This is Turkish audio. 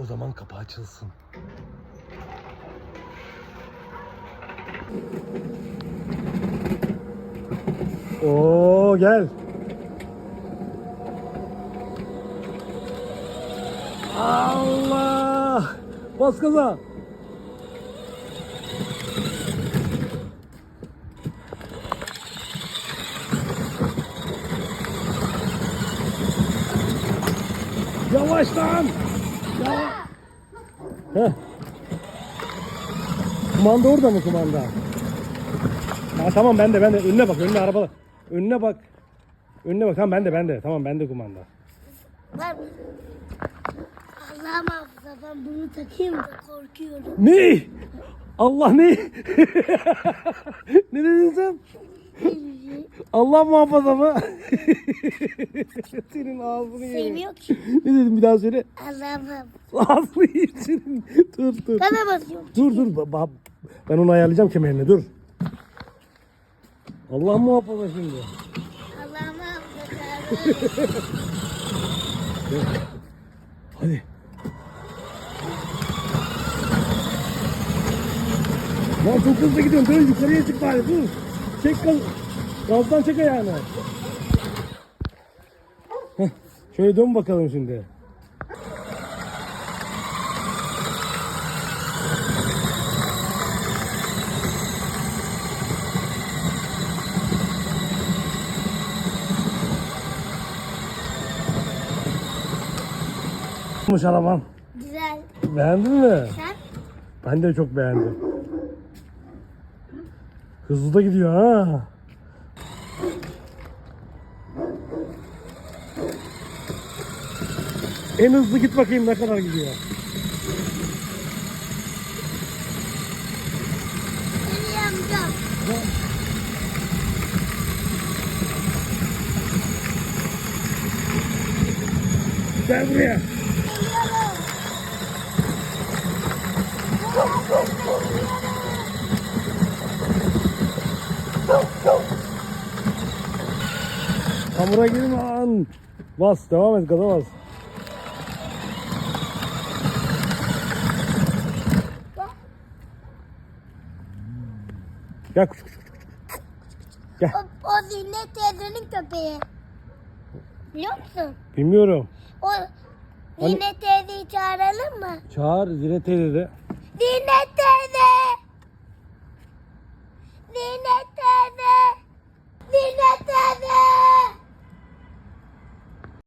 O zaman kapı açılsın. Oo gel. Allah! Bas gaza. Yavaş lan. Heh. Kumanda orada mı kumanda? Ha, tamam ben de ben de önüne bak önüne araba. Önüne bak. Önüne bak tamam ben de ben de tamam ben de kumanda. Var mı? Allah muhafaza ben bunu takayım da korkuyorum. Ne? Allah ne? ne dedin sen? Allah muhafaza mı? Senin ağzını yerim. Sevmiyor ki. Ne dedim bir daha söyle. Allah muhafaza. Ağzını yiyeyim senin. Dur dur. Bana basıyorum. Dur dur. Ba- Ben onu ayarlayacağım kemerine dur. Allah muhafaza şimdi. Allah muhafaza. Hadi. Lan çok hızlı gidiyorsun. Dön yukarıya çık bari dur. Çek gaz. Gazdan çek ayağını. Heh, şöyle dön bakalım şimdi. Olmuş araban. Güzel. Beğendin mi? Sen? Ben de çok beğendim. Hızlı da gidiyor ha. En hızlı git bakayım ne kadar gidiyor. Gel buraya. Hamura girme lan. Bas devam et gaza bas. Gel kuş kuş kuş. Gel. O, o Zinnet teyzenin köpeği. Biliyor musun? Bilmiyorum. O Zinnet teyzeyi çağıralım mı? Çağır Zine teyze de. Zinnet